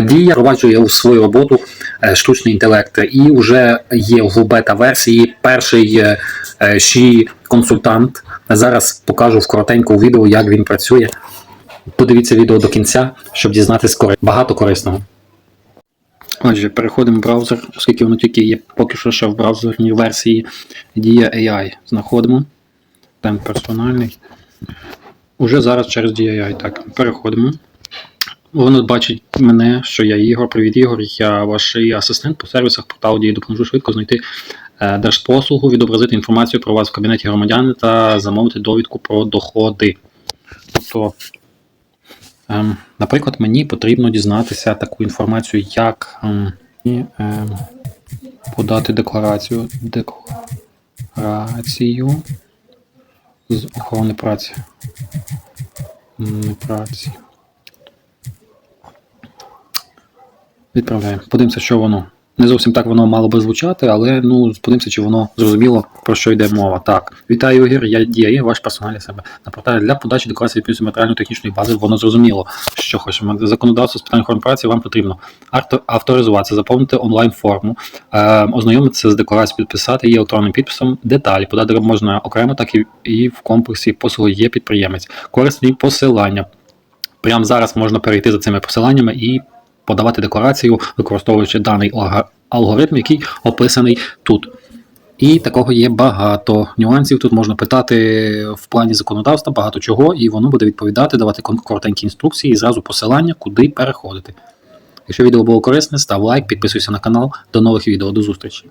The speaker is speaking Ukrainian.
Дія впроваджує у свою роботу е, штучний інтелект, і вже є в бета-версії перший е, е, she консультант. Зараз покажу в коротенькому відео, як він працює. Подивіться відео до кінця, щоб дізнатися кори- багато корисного. Отже, переходимо в браузер, оскільки воно тільки є поки що ще в браузерній версії Дія AI. Знаходимо. Темп персональний. Уже зараз через DII. Так, переходимо. Воно бачить мене, що я Ігор. Привіт, Ігор. Я ваш асистент по сервісах порталу дії допоможу швидко знайти е, держпослугу, відобразити інформацію про вас в кабінеті громадян та замовити довідку про доходи. Тобто, ем, наприклад, мені потрібно дізнатися таку інформацію, як ем, ем, подати декларацію. Декларацію з охорони праці. Праці. Відправляємо. Подивимося, що воно. Не зовсім так воно мало би звучати, але ну подивимося, чи воно зрозуміло, про що йде мова. Так, вітаю, Ігор, я діє, ваш персональний себе. На порталі для подачі декларації відповідно матеріально-технічної бази, воно зрозуміло, що хочемо. Законодавство з питань охорони праці вам потрібно авторизуватися, заповнити онлайн-форму, е, ознайомитися з декларацією, підписати її електронним підписом. Деталі подати можна окремо, так і, і в комплексі послуги є підприємець. Корисні посилання. Прямо зараз можна перейти за цими посиланнями і подавати декларацію, використовуючи даний алгоритм, який описаний тут. І такого є багато нюансів. Тут можна питати в плані законодавства багато чого, і воно буде відповідати, давати коротенькі інструкції і зразу посилання, куди переходити. Якщо відео було корисне, став лайк, підписуйся на канал. До нових відео, до зустрічі.